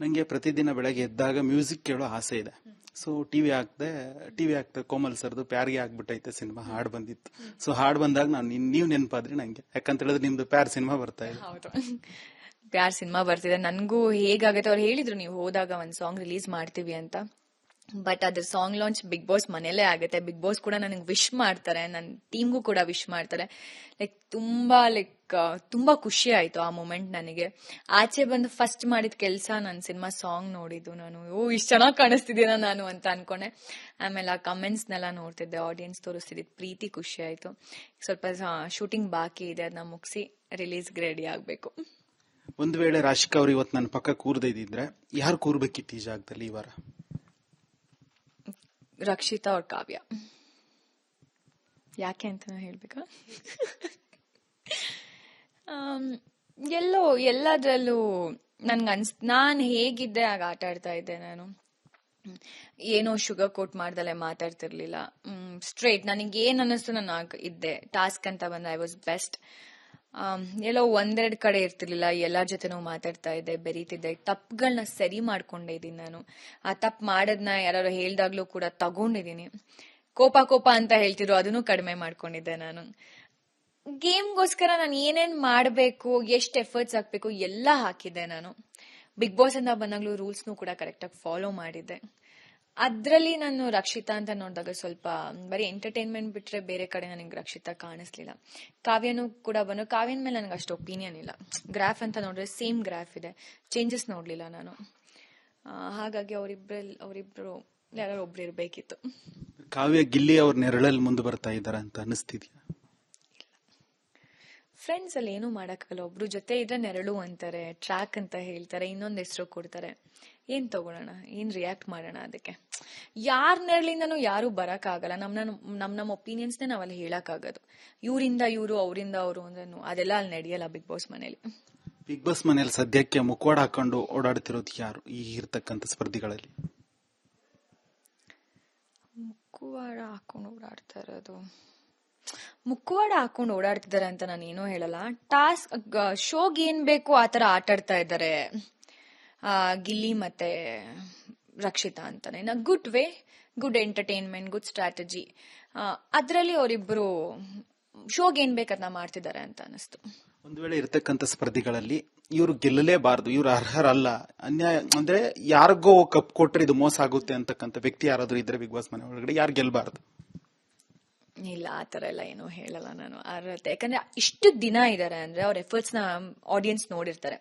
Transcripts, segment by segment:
ನಂಗೆ ಪ್ರತಿದಿನ ಬೆಳಗ್ಗೆ ಎದ್ದಾಗ ಮ್ಯೂಸಿಕ್ ಕೇಳೋ ಆಸೆ ಇದೆ. ಸೊ ಟಿವಿ ಹಾಕ್ದೆ ಟಿವಿ ಹಾಕ್ದೆ ಕೋಮಲ್ ಸರ್ದು ಪ್ಯಾರ್ಗೆ ಆಗ್ಬಿಟ್ಟೈತೆ ಸಿನಿಮಾ, ಹಾಡ್ ಬಂದಿತ್ತು. ಸೊ ಹಾಡ್ ಬಂದಾಗ ನಾನು ನೀವು ನೆನಪಾದ್ರಿ ನಂಗೆ. ಯಾಕಂತ ಹೇಳಿದ್ರೆ ನಿಮ್ದು ಪ್ಯಾರ್ ಸಿನಿಮಾ ಬರ್ತಾ ಇದೆ ಪ್ಯಾರ್ ಸಿನಿಮಾ ಬರ್ತಿದೆ. ನನಗೂ ಹೇಗಾಗತ್ತೆ ಅವ್ರು ಹೇಳಿದ್ರು, ನೀವು ಹೋದಾಗ ಒಂದ್ ಸಾಂಗ್ ರಿಲೀಸ್ ಮಾಡ್ತೀವಿ ಅಂತ. ಬಟ್ ಅದ್ರ ಸಾಂಗ್ ಲಾಂಚ್ ಬಿಗ್ ಬಾಸ್ ಮನೆಯಲ್ಲೇ ಆಗುತ್ತೆ. ಬಿಗ್ ಬಾಸ್ ಕೂಡ ನನಗೆ ವಿಶ್ ಮಾಡ್ತಾರೆ. ನನ್ನ ಟೀಮ್ಗೂ ಕೂಡ ವಿಶ್ ಮಾಡ್ತಾರೆ. ಲೈಕ್ ತುಂಬಾ ಲೈಕ್ ತುಂಬಾ ಖುಷಿ ಆಯ್ತು ಆ ಮೂಮೆಂಟ್ ನನಗೆ. ಆಚೆ ಬಂದು ಫಸ್ಟ್ ಮಾಡಿದ ಕೆಲಸ ನನ್ನ ಸಿನಿಮಾ ಸಾಂಗ್ ನೋಡಿದ್ದು ನಾನು. ಓ, ಇಷ್ಟು ಚೆನ್ನಾಗಿ ಕಾಣಿಸ್ತಿದ್ದೀನ ನಾನು ಅಂತ ಅನ್ಕೊಂಡೆ. ಆಮೇಲೆ ಆ ಕಮೆಂಟ್ಸ್ನೆಲ್ಲ ನೋಡ್ತಿದ್ದೆ. ಆಡಿಯನ್ಸ್ ತೋರಿಸ್ತಿದ್ದೆ ಪ್ರೀತಿ ಖುಷಿ ಆಯ್ತು. ಸ್ವಲ್ಪ ಶೂಟಿಂಗ್ ಬಾಕಿ ಇದೆ. ಅದನ್ನ ಮುಗಿಸಿ ರಿಲೀಸ್ಗೆ ರೆಡಿ ಆಗಬೇಕು. ಒಂದು ವೇಳೆ ರಾಶಿಕಾ ಅವ್ರು ಇವತ್ತು ನನ್ನ ಪಕ್ಕ ಕೂರ್ದಿದ್ರೆ ಯಾರು ಕೂರ್ಬೇಕಿತ್ತು ಈ ಜಾಗದಲ್ಲಿ ಈ ರಕ್ಷಿತಾ ಅವ್ರ ಕಾವ್ಯ. ಯಾಕೆ ಅಂತ ಹೇಳ್ಬೇಕಾ? ಎಲ್ಲೋ ಎಲ್ಲದ್ರಲ್ಲೂ ನನ್ಗೆ ಅನ್ಸ್ ನಾನು ಹೇಗಿದ್ದೆ ಆಗ ಆಟ ಆಡ್ತಾ ಇದ್ದೆ ನಾನು. ಏನೋ ಶುಗರ್ ಕೋಟ್ ಮಾಡ್ದಲೆ ಮಾತಾಡ್ತಿರ್ಲಿಲ್ಲ. ಸ್ಟ್ರೇಟ್ ನನಗೆ ಏನ್ ಅನ್ನಿಸ್ತು ನಾನು ಇದ್ದೆ. ಟಾಸ್ಕ್ ಅಂತ ಬಂದ ಐ ವಾಸ್ ಬೆಸ್ಟ್ ಎಲ್ಲೋ ಒಂದೆರಡು ಕಡೆ ಇರ್ತಿರ್ಲಿಲ್ಲ. ಎಲ್ಲರ ಜೊತೆನೂ ಮಾತಾಡ್ತಾ ಇದ್ದೆ, ಬೆರೀತಿದ್ದೆ. ತಪ್ಪುಗಳನ್ನ ಸರಿ ಮಾಡ್ಕೊಂಡೆ ಇದ್ದೀನಿ ನಾನು. ಆ ತಪ್ಪು ಮಾಡೋದನ್ನ ಯಾರು ಹೇಳ್ದಾಗ್ಲೂ ಕೂಡ ತಗೊಂಡಿದ್ದೀನಿ. ಕೋಪ ಕೋಪ ಅಂತ ಹೇಳ್ತಿದ್ರು, ಅದನ್ನು ಕಡಿಮೆ ಮಾಡ್ಕೊಂಡಿದ್ದೆ ನಾನು. ಗೇಮ್ಗೋಸ್ಕರ ನಾನು ಏನೇನ್ ಮಾಡಬೇಕು, ಎಷ್ಟು ಎಫರ್ಟ್ಸ್ ಹಾಕ್ಬೇಕು, ಎಲ್ಲ ಹಾಕಿದ್ದೆ ನಾನು. ಬಿಗ್ ಬಾಸ್ ಅಂತ ಬಂದಾಗ್ಲೂ ರೂಲ್ಸ್ನು ಕೂಡ ಕರೆಕ್ಟಾಗಿ ಫಾಲೋ ಮಾಡಿದ್ದೆ. ಅದ್ರಲ್ಲಿ ನಾನು ರಕ್ಷಿತಾ ಅಂತ ನೋಡಿದಾಗ ಸ್ವಲ್ಪ ಬರೀ ಎಂಟರ್ಟೈನ್ಮೆಂಟ್ ಬಿಟ್ರೆ ಬೇರೆ ಕಡೆ ನನಗೆ ರಕ್ಷಿತಾ ಕಾಣಿಸ್ಲಿಲ್ಲ. ಕಾವ್ಯನೂ ಕೂಡ ಬಂದು, ಕಾವ್ಯನ ಮೇಲೆ ನನಗೆ ಅಷ್ಟು ಒಪಿನಿಯನ್ ಇಲ್ಲ. ಗ್ರಾಫ್ ಅಂತ ನೋಡಿದ್ರೆ ಸೇಮ್ ಗ್ರಾಫ್ ಇದೆ. ಚೇಂಜಸ್ ನೋಡಲಿಲ್ಲ ನಾನು. ಹಾಗಾಗಿ ಅವರಿಬ್ರಲ್ಲಿ ಅವರಿಬ್ರು, ಯಾರು ಒಬ್ರು ಇರಬೇಕಿತ್ತು. ಕಾವ್ಯ ಗಿಲ್ಲಿ ಅವ್ರ ನೆರಳಲ್ಲಿ ಮುಂದೆ ಬರ್ತಾ ಇದ್ದಾರೆ ಅಂತ ಅನಿಸ್ತಿದ್ಯಾ? ಫ್ರೆಂಡ್ಸ್ ಅಲ್ಲಿ ಏನು ಮಾಡೋಕ್ಕಾಗಲ್ಲ. ಒಬ್ರು ಜೊತೆ ಇದ್ರೆ ನೆರಳು ಅಂತಾರೆ ಟ್ರ್ಯಾಕ್ ಅಂತ ಹೇಳ್ತಾರೆ ಇನ್ನೊಂದು ಹೆಸರು ಕೊಡ್ತಾರೆ. ಏನ್ ತಗೊಳ್ಳೋಣ? ಏನ್ ರಿಯಾಕ್ಟ್ ಮಾಡೋಣ ಅದಕ್ಕೆ? ಯಾರ ನೆರಳಿಂದನೂ ಯಾರು ಬರಕ್ಕಾಗಲ್ಲ. ನಮ್ ನಮ್ ನಮ್ಮ ಒಪಿನಿಯನ್ಸ್ನೇ ನಾವಲ್ಲಿ ಹೇಳಕ್ಕಾಗೋದು. ಇವರಿಂದ ಇವರು ಅವರಿಂದ ಅವರು ಅಂದ್ರೂ ಅದೆಲ್ಲ ಅಲ್ಲಿ ನಡೆಯಲ್ಲ ಬಿಗ್ ಬಾಸ್ ಮನೇಲಿ ಬಿಗ್ ಬಾಸ್ ಮನೇಲಿ ಸದ್ಯಕ್ಕೆ ಮುಖವಾಡ ಹಾಕೊಂಡು ಓಡಾಡ್ತಿರೋದು ಯಾರು ಈ ಇರ್ತಕ್ಕಂತ ಸ್ಪರ್ಧಿಗಳಲ್ಲಿ? ಮುಕ್ಕುವಾಡ ಹಾಕೊಂಡು ಓಡಾಡ್ತಾ ಇರೋದು. ಮುಕ್ಕುವಾಡ ಹಾಕೊಂಡು ಓಡಾಡ್ತಿದ್ದಾರೆ ಅಂತ ನಾನು ಏನೂ ಹೇಳಲ್ಲ. ಟಾಸ್ಕ್ ಶೋಗ್ ಏನ್ ಬೇಕು ಆ ತರ ಆಟ ಆಡ್ತಾ ಇದ್ದಾರೆ. ಗಿಲ್ಲಿ ಮತ್ತೆ ರಕ್ಷಿತಾ ಅಂತಾನೆ. In good way, good entertainment, good strategy. ಅದರಲ್ಲಿ ಅವರಿಬ್ರು ಶೋಗ್ ಏನ್ ಬೇಕದನ್ನ ಮಾಡ್ತಿದ್ದಾರೆ ಅಂತ ಅನಿಸ್ತು ಒಂದು ವೇಳೆ ಇರತಕ್ಕಂತ ಸ್ಪರ್ಧಿಗಳಲ್ಲಿ ಇವರು ಗೆಲ್ಲಲೇಬಾರದು, ಇವ್ರು ಅರ್ಹರಲ್ಲ. ಅನ್ಯಾಯ ಅಂದ್ರೆ ಯಾರಿಗೋ ಕಪ್ ಕೊಟ್ರೆ ಇದು ಮೋಸ ಆಗುತ್ತೆ ಅಂತಕ್ಕಂಥ ವ್ಯಕ್ತಿ ಯಾರಾದ್ರೂ ಇದ್ರೆ ಬಿಗ್ ಬಾಸ್ ಮನೆ ಒಳಗಡೆ, ಯಾರು ಗೆಲ್ಬಾರ್ದು? ಇಲ್ಲ, ಆ ಥರ ಎಲ್ಲ ಏನೂ ಹೇಳಲ್ಲ ನಾನು. ಅರ್ಹತೆ ಯಾಕಂದ್ರೆ ಇಷ್ಟು ದಿನ ಇದ್ದಾರೆ ಅಂದ್ರೆ ಅವ್ರ ಎಫರ್ಟ್ಸ್ನ ಆಡಿಯನ್ಸ್ ನೋಡಿರ್ತಾರೆ.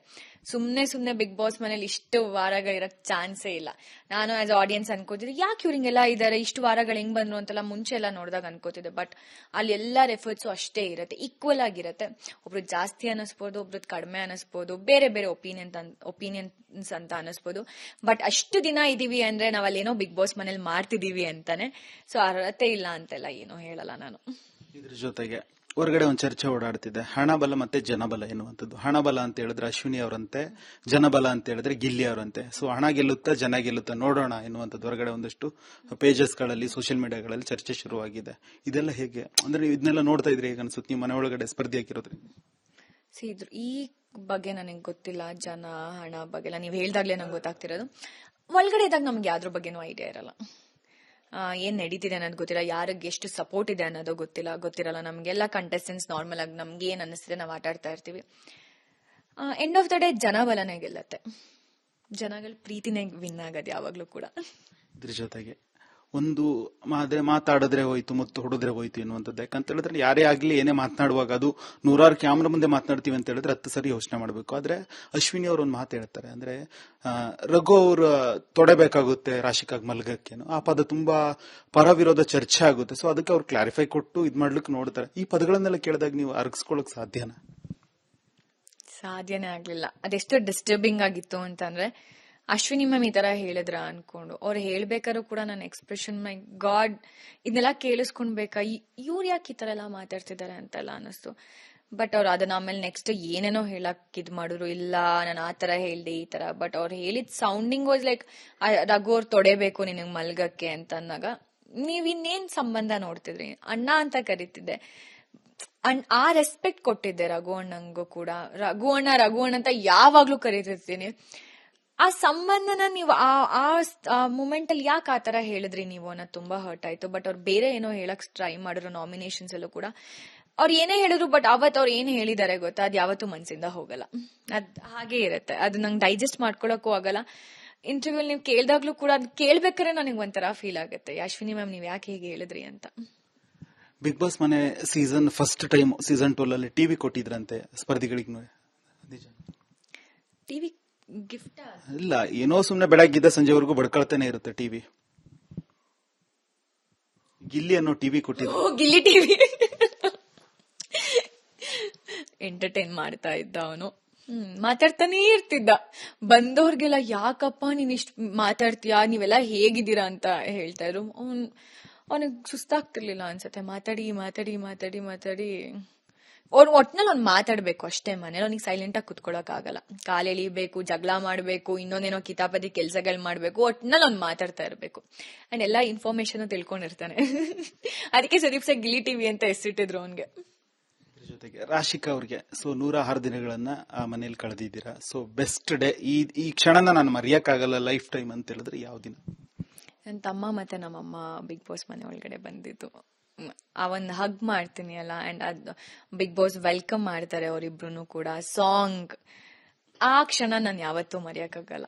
ಸುಮ್ನೆ ಸುಮ್ನೆ ಬಿಗ್ ಬಾಸ್ ಮನೇಲಿ ಇಷ್ಟು ವಾರಗಳಿರಕ್ ಚಾನ್ಸೇ ಇಲ್ಲ. ನಾನು ಆಸ್ ಆಡಿಯನ್ಸ್ ಅನ್ಕೋತಿದ್ದೆ, ಯಾಕೆ ಇವ್ರು ಹಿಂಗೆಲ್ಲ ಇದಾರೆ, ಇಷ್ಟು ವಾರಗಳು ಹೆಂಗ್ ಬಂದ್ರು ಅಂತೆಲ್ಲ ಮುಂಚೆ ಎಲ್ಲ ನೋಡಿದಾಗ ಅನ್ಕೋತಿದ್ದೆ ಬಟ್ ಅಲ್ಲಿ ಎಲ್ಲ ಎಫರ್ಟ್ಸು ಅಷ್ಟೇ ಇರುತ್ತೆ ಈಕ್ವಲ್ ಆಗಿರುತ್ತೆ. ಒಬ್ರು ಜಾಸ್ತಿ ಅನಿಸ್ಬೋದು ಒಬ್ರು ಕಡಿಮೆ ಅನಿಸ್ಬೋದು ಬೇರೆ ಬೇರೆ ಒಪಿನಿಯನ್ ಒಪಿನಿಯನ್ಸ್ ಅಂತ ಅನಿಸ್ಬೋದು ಬಟ್ ಅಷ್ಟು ದಿನ ಇದೀವಿ ಅಂದ್ರೆ ನಾವಲ್ಲೇನೋ ಬಿಗ್ ಬಾಸ್ ಮನೇಲಿ ಮಾಡ್ತಿದೀವಿ ಅಂತಾನೆ. ಸೊ ಅರ್ಹತೆ ಇಲ್ಲ ಅಂತೆಲ್ಲ ಏನೋ ಹೇಳಲ್ಲ ನಾನು. ಇದ್ರ ಜೊತೆಗೆ ಹೊರಗಡೆ ಒಂದು ಚರ್ಚೆ ಓಡಾಡ್ತಿದೆ. ಹಣಬಲ ಮತ್ತೆ ಜನಬಲ ಎನ್ನುವಂಥದ್ದು. ಹಣಬಲ ಅಂತ ಹೇಳಿದ್ರೆ ಅಶ್ವಿನಿ ಅವರಂತೆ, ಜನಬಲ ಅಂತ ಹೇಳಿದ್ರೆ ಗಿಲ್ಲಿ ಅವರಂತೆ. ಸೊ ಹಣ ಗೆಲ್ಲುತ್ತಾ, ಜನ ಗೆಲ್ಲುತ್ತಾ ನೋಡೋಣ ಎನ್ನುವಂಥದ್ದು ಹೊರಗಡೆ ಒಂದಷ್ಟು ಪೇಜಸ್ಗಳಲ್ಲಿ ಸೋಷಿಯಲ್ ಮೀಡಿಯಾಗಳಲ್ಲಿ ಚರ್ಚೆ ಶುರುವಾಗಿದೆ. ಇದೆಲ್ಲ ಹೇಗೆ? ಅಂದ್ರೆ ನೀವು ಇದನ್ನೆಲ್ಲ ನೋಡ್ತಾ ಇದ್ರಿ ಹೇಗೆ ಅನ್ಸುತ್ತೆ? ನೀವು ಮನೆ ಒಳಗಡೆ ಸ್ಪರ್ಧೆ ಹಾಕಿರೋದ್ರಿ ಈ ಬಗ್ಗೆ ನನಗೆ ಗೊತ್ತಿಲ್ಲ. ಜನ, ಹಣ ಬಗ್ಗೆ ನೀವು ಹೇಳ್ದಾಗ್ಲೇ ನಂಗೆ ಗೊತ್ತಾಗ್ತಿರೋದು. ಒಳಗಡೆ ಇದ್ದಾಗ ನಮ್ಗೆ ಯಾವ್ದ್ರ ಬಗ್ಗೆನೂ ಐಡಿಯಾ ಇರಲ್ಲ. ಏನ್ ನಡೀತಿದೆ ಅನ್ನೋದು ಗೊತ್ತಿಲ್ಲ. ಯಾರಿಗೆ ಎಷ್ಟು ಸಪೋರ್ಟ್ ಇದೆ ಅನ್ನೋದು ಗೊತ್ತಿಲ್ಲ. ಗೊತ್ತಿರಲ್ಲ ನಮ್ಗೆಲ್ಲ ಕಂಟೆಸ್ಟೆಂಟ್ಸ್ ನಾರ್ಮಲ್ ಆಗಿ ನಮ್ಗೆ ಏನ್ ಅನಿಸ್ತಿದೆ ನಾವು ಆಟ ಆಡ್ತಾ ಇರ್ತೀವಿ ಎಂಡ್ ಆಫ್ ದ ಡೇ ಜನ ಬಲನೇ ಗೆಲ್ಲತ್ತೆ. ಜನಗಳ ಪ್ರೀತಿನೇ ವಿನ್ ಆಗೋದು ಯಾವಾಗ್ಲೂ ಕೂಡ. ಇದ್ರ ಜೊತೆಗೆ ಒಂದು ಮಾದ್ರೆ ಮಾತಾಡಿದ್ರೆ ಹೋಯ್ತು, ಮತ್ತು ಹೊಡೆದ್ರೆ ಹೋಯ್ತು ಎನ್ನುವಂಥದ್ದು. ಯಾಕಂತ ಹೇಳಿದ್ರೆ ಯಾರೇ ಆಗಲಿ ಏನೇ ಮಾತನಾಡುವಾಗ ಅದು ನೂರಾರು ಕ್ಯಾಮ್ರಾ ಮುಂದೆ ಮಾತನಾಡ್ತೀವಿ ಅಂತ ಹೇಳಿದ್ರೆ ಹತ್ತು ಸರಿ ಯೋಚನೆ ಮಾಡಬೇಕು. ಆದರೆ ಅಶ್ವಿನಿ ಅವರು ಒಂದು ಮಾತು ಹೇಳ್ತಾರೆ. ಅಂದರೆ ರಘು ಅವರು ತೊಡಬೇಕಾಗುತ್ತೆ ರಾಶಿಕಾಗ್ ಮಲ್ಗಕ್ಕೇನು ಆ ಪದ ತುಂಬಾ ಪರವಿರೋಧ ಚರ್ಚೆ ಆಗುತ್ತೆ. ಸೊ ಅದಕ್ಕೆ ಅವ್ರು ಕ್ಲಾರಿಫೈ ಕೊಟ್ಟು ಇದು ಮಾಡ್ಲಿಕ್ಕೆ ನೋಡ್ತಾರೆ. ಈ ಪದಗಳನ್ನೆಲ್ಲ ಕೇಳಿದಾಗ ನೀವು ಅರ್ಗಿಸ್ಕೊಳಕ್ ಸಾಧ್ಯನಾ? ಸಾಧ್ಯನೇ ಆಗಲಿಲ್ಲ. ಅದೆಷ್ಟು ಡಿಸ್ಟರ್ಬಿಂಗ್ ಆಗಿತ್ತು ಅಂತಂದ್ರೆ ಅಶ್ವಿನಿ ಮ್ಯಾಮ್ ಈ ತರ ಹೇಳಿದ್ರ ಅನ್ಕೊಂಡು. ಅವ್ರು ಹೇಳ್ಬೇಕಾದ್ರು ಕೂಡ ನನ್ನ ಎಕ್ಸ್ಪ್ರೆಷನ್ ಮೈ ಗಾಡ್ ಇದನ್ನೆಲ್ಲ ಕೇಳಿಸ್ಕೊಂಡ್ಬೇಕಾ? ಇವ್ರು ಯಾಕೆ ಈ ತರ ಎಲ್ಲ ಮಾತಾಡ್ತಿದ್ದಾರೆ ಅಂತೆಲ್ಲ ಅನಿಸ್ತು ಬಟ್ ಅವ್ರು ಅದನ್ನ ಆಮೇಲೆ ನೆಕ್ಸ್ಟ್ ಏನೇನೋ ಹೇಳಕ್ ಇದ್ ಮಾಡಿದ್ರು. ಇಲ್ಲ, ನಾನು ಆ ತರ ಹೇಳ್ದೆ, ಈ ತರ. ಬಟ್ ಅವ್ರು ಹೇಳಿದ ಸೌಂಡಿಂಗ್ ವಾಸ್ ಲೈಕ್ ರಘು ಅವ್ರು ತೊಡೆಬೇಕು ನಿನಗ್ ಮಲ್ಗಕ್ಕೆ ಅಂತ ಅಂದಾಗ, ನೀವ್ ಇನ್ನೇನ್ ಸಂಬಂಧ ನೋಡ್ತಿದ್ರಿ? ಅಣ್ಣ ಅಂತ ಕರಿತಿದ್ದೆ. ಅಂಡ್ ಆ ರೆಸ್ಪೆಕ್ಟ್ ಕೊಟ್ಟಿದ್ದೆ ರಘು ಅಣ್ಣಂಗೂ ಕೂಡ. ರಘು ಅಣ್ಣ ರಘು ಅಣ್ಣ ಅಂತ ಯಾವಾಗ್ಲೂ ಕರೀತಿರ್ತೀನಿ. ಆ ಸಂಬಂಧನ ನೀವು ಆ ಆ ಮೂಮೆಂಟ್ ಅಲ್ಲಿ ಯಾಕೆ ಆ ತರ ಹೇಳಿದ್ರಿ ನೀವು ಅನ್ನೋದು ತುಂಬಾ ಹರ್ಟ್ ಆಯ್ತು. ಬಟ್ ಅವ್ರು ಬೇರೆ ಏನೋ ಹೇಳಕ್ ಟ್ರೈ ಮಾಡಿದ್ರು ನಾಮಿನೇಷನ್ಸ್ ಅಲ್ಲೂ ಕೂಡ ಅವ್ರು ಏನೇ ಹೇಳಿದ್ರು ಬಟ್ ಅವತ್ತು ಅವ್ರು ಏನ್ ಹೇಳಿದ್ದಾರೆ ಗೊತ್ತಾ? ಅದ್ ಯಾವತ್ತೂ ಮನ್ಸಿಂದ ಹೋಗಲ್ಲ. ಅದ್ ಹಾಗೆ ಇರುತ್ತೆ. ಅದು ನಂಗೆ ಡೈಜೆಸ್ಟ್ ಮಾಡ್ಕೊಳಕ್ಕೂ ಆಗಲ್ಲ. ಇಂಟರ್ವ್ಯೂ ನೀವು ಕೇಳ್ದಾಗ್ಲೂ ಕೂಡ ಅದ್ ಕೇಳ್ಬೇಕಾದ್ರೆ ನನಗೆ ಒಂಥರ ಫೀಲ್ ಆಗುತ್ತೆ. ಅಶ್ವಿನಿ ಮ್ಯಾಮ್ ನೀವ್ ಯಾಕೆ ಹೀಗೆ ಹೇಳಿದ್ರಿ ಅಂತ? ಬಿಗ್ ಬಾಸ್ ಮನೆ season first time season twelve ಅಲ್ಲಿ ಟಿವಿ ಕೊಟ್ಟಿದ್ರಂತೆ ಸ್ಪರ್ಧಿಗಳಿಗೆ ಟಿವಿ ಗಿಫ್ಟ್ ಇಲ್ಲ ಏನೋ ಸುಮ್ನೆ ಬೆಳಗ್ಗಿದ್ದ ಸಂಜೆವರೆಗೂ ಬಡ್ಕೊಳ್ತಾನೆ ಇರುತ್ತೆ ಟಿವಿ ಗಿಲ್ಲಿ ಅನ್ನೋ ಟಿವಿ ಕೊಟ್ಟಿದ್ರು ಓ ಗಿಲ್ಲಿ ಟಿವಿ ಎಂಟರ್ಟೈನ್ ಮಾಡ್ತಾ ಇದ್ದ ಅವನು. ಹ್ಮ್ ಮಾತಾಡ್ತಾನೆ ಇರ್ತಿದ್ದ. ಬಂದವ್ರಿಗೆಲ್ಲ ಯಾಕಪ್ಪ ನೀನ್ ಇಷ್ಟ ಮಾತಾಡ್ತೀಯಾ? ನೀವೆಲ್ಲ ಹೇಗಿದ್ದೀರಾ? ಅಂತ ಹೇಳ್ತಾ ಇದ್ರು. ಅವ್ನ್ ಅವನಿಗೆ ಸುಸ್ತಾಗ್ತಿರ್ಲಿಲ್ಲ ಅನ್ಸತ್ತೆ. ಮಾತಾಡಿ ಮಾತಾಡಿ ಮಾತಾಡಿ ಮಾತಾಡಿ. ಅವ್ರು ಒಟ್ನಲ್ಲಿ ಅವ್ನು ಮಾತಾಡ್ಬೇಕು ಅಷ್ಟೇ ಮನೇಲಿ. ಅವ್ನಿಗೆ ಸೈಲೆಂಟ್ ಆಗಿ ಕುತ್ಕೊಳಕ್ ಆಗಲ್ಲ. ಕಾಲ್ ಎಳಿಬೇಕು ಜಗಳ ಮಾಡ್ಬೇಕು ಇನ್ನೊಂದೇನೋ ಕಿತಾಪತಿ ಕೆಲ್ಸಗಳು ಮಾಡ್ಬೇಕು ಒಟ್ನಲ್ಲಿ ಅವ್ನು ಮಾತಾಡ್ತಾ ಇರ್ಬೇಕು. ಅಂಡ್ ಎಲ್ಲಾ ಇನ್ಫಾರ್ಮೇಶನ್ ತಿಳ್ಕೊಂಡಿರ್ತಾನೆ. ಅದಕ್ಕೆ ಸುದೀಪ್ ಸರ್ ಗಿಲಿ ಟಿವಿ ಅಂತ ಹೆಸರಿಟ್ಟಿದ್ರು ಅವನ್ಗೆ. ಜೊತೆಗೆ ರಾಶಿಕಾ ಅವ್ರಿಗೆ. ಸೊ ನೂರ ಆರು ದಿನಗಳನ್ನ ಆ ಮನೇಲಿ ಕಳೆದಿದ್ದೀರಾ. ಸೊ ಬೆಸ್ಟ್ ಡೇ ಈ ಈ ಕ್ಷಣನ ನಾನು ಮರೆಯಕ್ಕಾಗಲ್ಲ ಲೈಫ್ ಟೈಮ್ ಅಂತ ಹೇಳಿದ್ರೆ ಯಾವ ದಿನ? ನನ್ನ ತಮ್ಮ ಮತ್ತೆ ನಮ್ಮಮ್ಮ ಬಿಗ್ ಬಾಸ್ ಮನೆ ಒಳಗಡೆ ಬಂದಿದ್ದು. ಆ ಒಂದು ಹಗ್ ಮಾಡ್ತೀನಿ ಅಲ್ಲ ಅಂಡ್ ಅದ್ ಬಿಗ್ ಬಾಸ್ ವೆಲ್ಕಮ್ ಮಾಡ್ತಾರೆ ಅವರಿಬ್ರು ಕೂಡ. ಸಾಂಗ್ ಆ ಕ್ಷಣ ನಾನು ಯಾವತ್ತೂ ಮರೆಯಕ್ಕಾಗಲ್ಲ.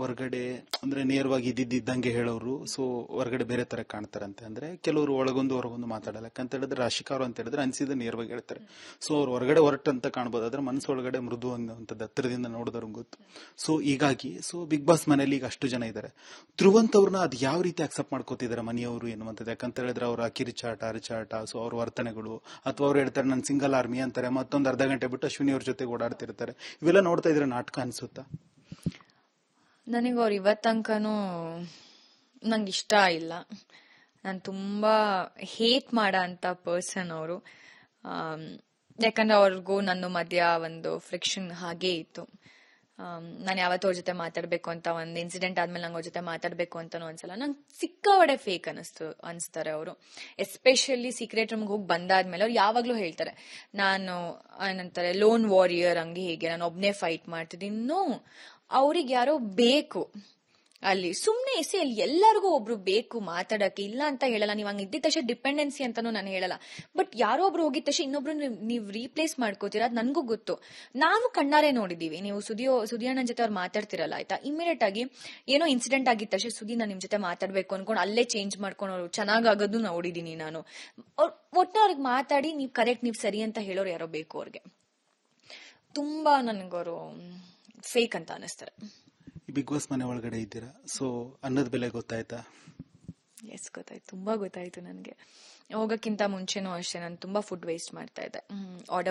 ಹೊರಗಡೆ, ಅಂದ್ರೆ ನೇರವಾಗಿ ಇದ್ದಿದ್ದಂಗೆ ಹೇಳೋರು ಸೊ ಹೊರಗಡೆ ಬೇರೆ ತರ ಕಾಣ್ತಾರಂತೆ. ಅಂದ್ರೆ ಕೆಲವರು ಒಳಗೊಂದು, ಹೊರಗೊಂದು ಮಾತಾಡಲ್ಲ. ಯಾಕಂತ ಹೇಳಿದ್ರೆ ರಾಶಿಕಾರು ಅಂತ ಹೇಳಿದ್ರೆ ಅನ್ಸಿದ ನೇರವಾಗಿ ಹೇಳ್ತಾರೆ. ಸೊ ಅವ್ರು ಹೊರಗಡೆ ಹೊರಟಂತ ಕಾಣ್ಬೋದು ಆದ್ರೆ ಮನಸ್ಸು ಒಳಗಡೆ ಮೃದು ಅನ್ನುವಂಥದ್ದು ಹತ್ತಿರದಿಂದ ನೋಡಿದವ್ರು ಗೊತ್ತು. ಸೊ ಹೀಗಾಗಿ ಸೊ ಬಿಗ್ ಬಾಸ್ ಮನೆಯಲ್ಲಿ ಈಗ ಅಷ್ಟು ಜನ ಇದ್ದಾರೆ ಧ್ರುವಂತ ಅವ್ರನ್ನ ಅದು ಯಾವ ರೀತಿ ಅಕ್ಸೆಪ್ಟ್ ಮಾಡ್ಕೋತಿದ್ದಾರೆ ಮನೆಯವರು ಎನ್ನುವಂಥದ್ದು ಯಾಕಂತ ಹೇಳಿದ್ರೆ ಅವರ ಕಿರಿಚಾಟ ಅರಿಚಾಟ ಸೊ ಅವ್ರ ವರ್ತನೆಗಳು, ಅಥವಾ ಅವ್ರು ಹೇಳ್ತಾರೆ ನಾನು ಸಿಂಗಲ್ ಆರ್ಮಿ ಅಂತಾರೆ, ಮತ್ತೊಂದು ಅರ್ಧ ಗಂಟೆ ಬಿಟ್ಟು ಅಶ್ವಿನಿ ಅವ್ರ ಜೊತೆ ಓಡಾಡ್ತಿರ್ತಾರೆ. ಇವೆಲ್ಲ ನೋಡ್ತಾ ಇದ್ರೆ ನಾಟಕ ಅನ್ಸುತ್ತಾ? ನನಗೆ ಅವ್ರು ಇವತ್ತಂಕನೂ ನಂಗೆ ಇಷ್ಟ ಇಲ್ಲ. ನಾನು ತುಂಬಾ ಹೇಟ್ ಮಾಡೋ ಅಂಥ ಪರ್ಸನ್ ಅವರು. ಯಾಕಂದ್ರೆ ಅವ್ರಿಗೂ ನನ್ನ ಮಧ್ಯ ಒಂದು ಫ್ರಿಕ್ಷನ್ ಹಾಗೇ ಇತ್ತು. ನಾನು ಯಾವತ್ತು ಅವ್ರ ಜೊತೆ ಮಾತಾಡಬೇಕು ಅಂತ ಒಂದು ಇನ್ಸಿಡೆಂಟ್ ಆದ್ಮೇಲೆ ನಂಗೆ ಅವ್ರ ಜೊತೆ ಮಾತಾಡಬೇಕು ಅಂತಲೂ ಅನ್ಸಲ್ಲ. ನಂಗೆ ಸಿಕ್ಕಾವಡೆ ಫೇಕ್ ಅನಿಸ್ತು, ಅನಿಸ್ತಾರೆ ಅವರು. ಎಸ್ಪೆಷಲಿ ಸೀಕ್ರೆಟ್ ರೂಮ್ಗೆ ಹೋಗಿ ಬಂದಾದ್ಮೇಲೆ ಅವ್ರು ಯಾವಾಗಲೂ ಹೇಳ್ತಾರೆ, ನಾನು ಏನಂತಾರೆ ಲೋನ್ ವಾರಿಯರ್ ಹಂಗೆ ಹೇಗೆ. ನಾನು ಒಬ್ಬನೇ ಫೈಟ್ ಮಾಡ್ತಿದ್ದೀನಿ. ನೋ ಅವ್ರಿಗೆ ಯಾರೋ ಬೇಕು. ಅಲ್ಲಿ ಸುಮ್ಮನೆ ಎಸಿ, ಅಲ್ಲಿ ಎಲ್ಲರಿಗೂ ಒಬ್ರು ಬೇಕು ಮಾತಾಡಕ್ಕೆ. ಇಲ್ಲ ಅಂತ ಹೇಳಲ್ಲ, ನೀವು ಹಂಗೆ ಇದ್ದಿದ ತಕ್ಷಣ ಡಿಪೆಂಡೆನ್ಸಿ ಅಂತಾನು ನಾನು ಹೇಳಲ್ಲ. ಬಟ್ ಯಾರೋ ಒಬ್ರು ಹೋಗಿದ ತಕ್ಷಣ ಇನ್ನೊಬ್ರು ನೀವು ರೀಪ್ಲೇಸ್ ಮಾಡ್ಕೋತೀರಾ? ಅದು ನನಗೂ ಗೊತ್ತು. ನಾವು ಕಣ್ಣಾರೆ ನೋಡಿದೀವಿ. ನೀವು ಸುದಿಯೋ, ಸುದಿಯಣ್ಣನ ಜೊತೆ ಅವ್ರು ಮಾತಾಡ್ತಿರಲ್ಲ, ಆಯ್ತಾ? ಇಮಿಡಿಯೇಟ್ ಆಗಿ ಏನೋ ಇನ್ಸಿಡೆಂಟ್ ಆಗಿದ್ದ ತಕ್ಷಣ ಸುದಿ ನಾನು ನಿಮ್ಮ ಜೊತೆ ಮಾತಾಡ್ಬೇಕು ಅನ್ಕೊಂಡು ಅಲ್ಲೇ ಚೇಂಜ್ ಮಾಡ್ಕೊಂಡು ಅವ್ರು ಚೆನ್ನಾಗಾಗೋದು ನೋಡಿದೀನಿ ನಾನು. ಅವ್ರು ಒಟ್ಟು ಅವ್ರಿಗೆ ಮಾತಾಡಿ, ನೀವು ಕರೆಕ್ಟ್ ನೀವು ಸರಿ ಅಂತ ಹೇಳೋರು ಯಾರೋ ಬೇಕು ಅವ್ರಿಗೆ. ತುಂಬಾ ನನ್ಗವರು ಫೇಕ್ ಅಂತ ಅನಿಸ್ತಾರೆ ಬಿಗ್ ಬಾಸ್ ಮನೆ ಒಳಗಡೆ ಇದ್ದೀರಾ? ಸೊ ಅನ್ನದ ಬೆಲೆ ಗೊತ್ತಾಯ್ತಾ? ಎಸ್ ಗೊತ್ತಾಯ್ತು. ತುಂಬಾ ಗೊತ್ತಾಯ್ತು ನನಗೆ. ಹೋಗಕ್ಕಿಂತ ಮುಂಚೆನೂ ಅಷ್ಟೇ ನಾನು ತುಂಬಾ ಫುಡ್ ವೇಸ್ಟ್ ಮಾಡ್ತಾ ಇದ್ದೆ. ಆರ್ಡರ್